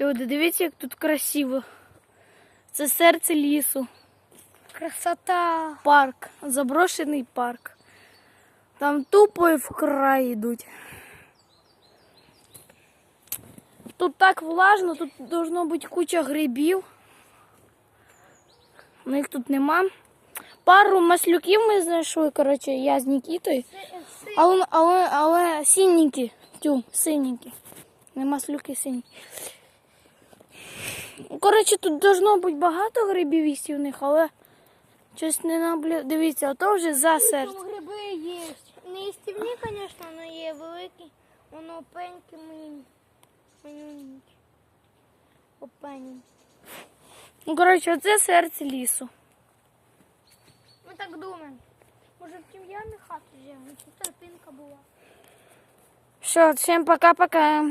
Люди, дивіться, як тут красиво. Це серце лісу. Красота. Парк. Заброшений парк. Там тупо і вкрай йдуть. Тут так влажно, тут должно бути куча грибів. Ну їх тут нема. Пару маслюків ми знайшли, коротше, я з Нікітою. Але, але, але синенькі. Тю, синенькі. Не маслюки сині. Коротше, тут должно бути багато грибів їстівних, але щось не наблю... Дивіться, ото вже за серце. Гриби є. Не їстівні, звісно, але є великі. Воно опенькі мені. Манюнькі. Опені. Ну, коротше, оце серце лісу. Ми так думаємо. Може в тім'яні хату живемо? Тут тропинка була. Все, всім пока-пока.